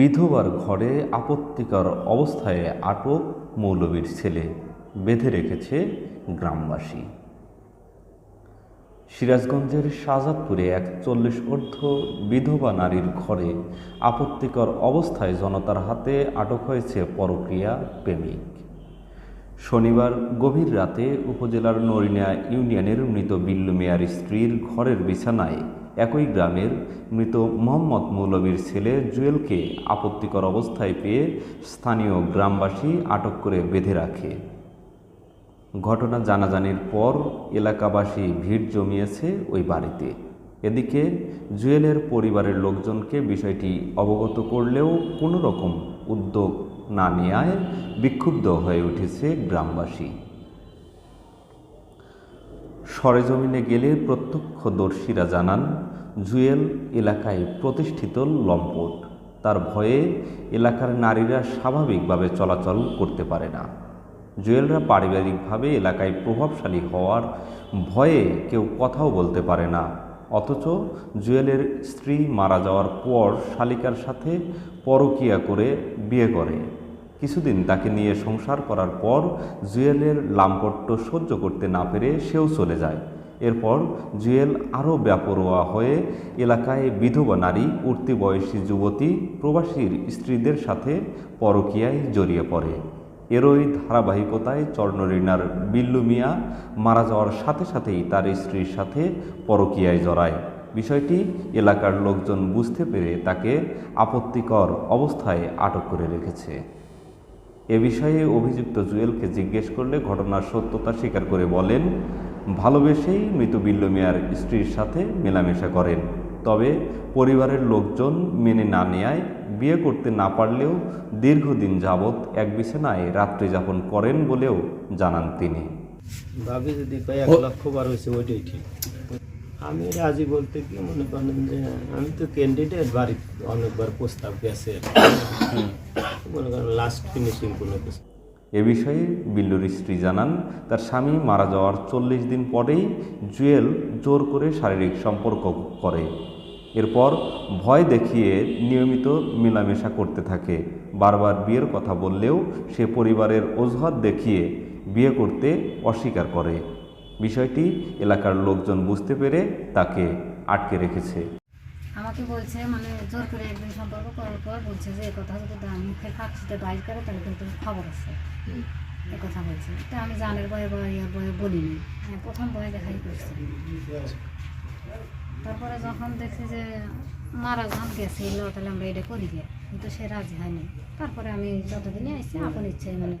বিধবার ঘরে আপত্তিকর অবস্থায় আটক মৌলবীর ছেলে বেঁধে রেখেছে গ্রামবাসী। সিরাজগঞ্জের শাহজাদপুরে এক চল্লিশ অর্ধ বিধবা নারীর ঘরে আপত্তিকর অবস্থায় জনতার হাতে আটক হয়েছে পরক্রিয়া প্রেমিক। শনিবার গভীর রাতে উপজেলার নরিনা ইউনিয়নের মৃত বিল্লু মিয়ার স্ত্রীর ঘরের বিছানায় একই গ্রামের মৃত মোহাম্মদ মৌলবীর ছেলে জুয়েলকে আপত্তিকর অবস্থায় পেয়ে স্থানীয় গ্রামবাসী আটক করে বেঁধে রাখে। ঘটনা জানাজানির পর এলাকাবাসী ভিড় জমিয়েছে ওই বাড়িতে। এদিকে জুয়েলের পরিবারের লোকজনকে বিষয়টি অবগত করলেও কোনো রকম উদ্যোগ না নেওয়ায় বিক্ষুব্ধ হয়ে উঠেছে গ্রামবাসী। সরেজমিনে গেলে প্রত্যক্ষদর্শীরা জানান, জুয়েল এলাকায় প্রতিষ্ঠিত লম্পট। তার ভয়ে এলাকার নারীরা স্বাভাবিকভাবে চলাচল করতে পারে না। জুয়েলরা পারিবারিকভাবে এলাকায় প্রভাবশালী হওয়ার ভয়ে কেউ কথাও বলতে পারে না। অথচ জুয়েলের স্ত্রী মারা যাওয়ার পর শালিকার সাথে পরকিয়া করে বিয়ে করে। কিছুদিন তাকে নিয়ে সংসার করার পর জুয়েলের লাম্পট্য সহ্য করতে না পেরে সেও চলে যায়। এরপর জুয়েল আরও ব্যাপরোয়া হয়ে এলাকায় বিধবা নারী, উঠতি বয়সী যুবতী, প্রবাসীর স্ত্রীদের সাথে পরকীয়ায় জড়িয়ে পড়ে। এরই ধারাবাহিকতায় চর্ণরিনার বিল্লু মিয়া মারা যাওয়ার সাথে সাথেই তার স্ত্রীর সাথে পরকীয়ায় জড়ায়। বিষয়টি এলাকার লোকজন বুঝতে পেরে তাকে আপত্তিকর অবস্থায় আটক করে রেখেছে। এ বিষয়ে অভিযুক্ত জুয়েলকে জিজ্ঞেস করলে ঘটনার সত্যতা স্বীকার করে বলেন ভালোবেসেই মৃত বিল্লু মিয়ার স্ত্রীর সাথে মেলামেশা করেন। তবে পরিবারের লোকজন মেনে না নেয়ায় বিয়ে করতে না পারলেও দীর্ঘদিন যাবৎ এক বিছানায় রাত্রি যাপন করেন বলেও জানান তিনি। ভাবি যদি কয় এক লক্ষ বার হয়েছে ওইটাই ঠিক। আমি রাজি বলতে কি মনে করেন যে আমি তো ক্যান্ডিডেট বাড়ি অনেকবার প্রস্তাব গেছে। মনে করেন লাস্ট ফিনিশিং এ বিষয়ে বিল্লুর স্ত্রী জানান, তার স্বামী মারা যাওয়ার চল্লিশ দিন পরেই জুয়েল জোর করে শারীরিক সম্পর্ক করে। এরপর ভয় দেখিয়ে নিয়মিত মেলামেশা করতে থাকে। বারবার বিয়ের কথা বললেও সে পরিবারের অজুহাত দেখিয়ে বিয়ে করতে অস্বীকার করে। বিষয়টি এলাকার লোকজন বুঝতে পেরে তাকে আটকে রেখেছে। আমাকে বলছে মানে জোর করে একদিন সম্পর্ক করার পর বলছে যে এই কথা যদি আমি মুখের কাছিতে বাইর করে তাহলে কিন্তু খবর আছে। এ কথা বলছে। তো আমি জানের বয়ে বা ইয়ার বয়ে বলিনি। হ্যাঁ প্রথম বয়ে দেখাই করছি। তারপরে যখন দেখছি যে মারা যখন গেছে তাহলে আমরা এটা করি গে। কিন্তু সে রাজি হয়নি। তারপরে আমি যতদিনই আসছি আপন ইচ্ছে মানে